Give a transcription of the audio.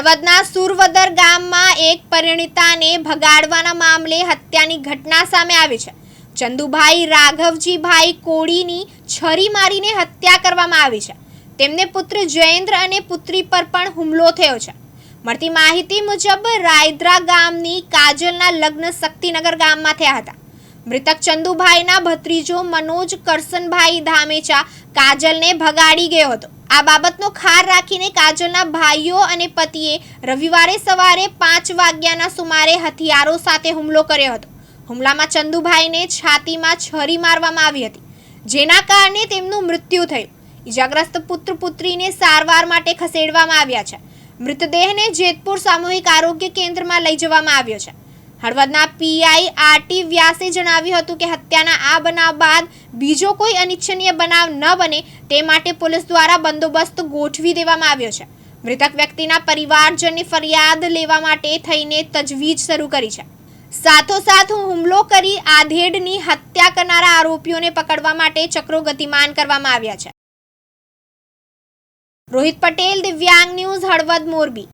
હળવદના સુરવદર ગામમાં એક પરિણીતાને ભગાડવાના મામલે હત્યાની ઘટના સામે આવી છે. ચંદુભાઈ રાઘવજીભાઈ કોળીની છરી મારીને હત્યા કરવામાં આવી છે. તેમને પુત્ર જયેન્દ્ર અને પુત્રી પર પણ હુમલો થયો છે. મળતી માહિતી મુજબ રાયદ્રા ગામની કાજલના લગ્ન શક્તિનગર ગામમાં થયા હતા. મૃતક ચંદુભાઈના ભત્રીજો મનોજ કરસનભાઈ ધામેચા કાજલને ભગાડી ગયો હતો. આ બાબતનો ખાર રાખીને કાજલના ભાઈઓ અને પતિએ રવિવારે સવારે પાંચ વાગ્યાના સુમારે હથિયારો સાથે હુમલો કર્યો હતો. હુમલામાં ચંદુભાઈને છાતીમાં છરી મારવામાં આવી હતી. જેના કારણે તેમનું મૃત્યુ થયું. ઈજાગ્રસ્ત પુત્ર પુત્રીને સારવાર માટે ખસેડવામાં આવ્યા છે. મૃતદેહને જેતપુર સામૂહિક આરોગ્ય કેન્દ્રમાં લઈ જવામાં આવ્યો છે. હળવદના પીઆઈ આરટી વ્યાસે જણાવ્યું હતું કે હત્યાના આ બનાવ બાદ બીજો કોઈ અનિચ્છનીય બનાવ ન બને તે માટે પોલીસ દ્વારા બંદોબસ્ત ગોઠવી દેવામાં આવ્યો છે. મૃતક વ્યક્તિના પરિવારજનની ફરિયાદ લેવા માટે થઈને તજવીજ શરૂ કરી છે. સાથોસાથ હુમલો કરી આધેડની હત્યા કરનારા આરોપીઓને પકડવા માટે ચક્રો ગતિમાન કરવામાં આવ્યા છે. રોહિત પટેલ, દિવ્યાંગ ન્યૂઝ, હળવદ મોરબી.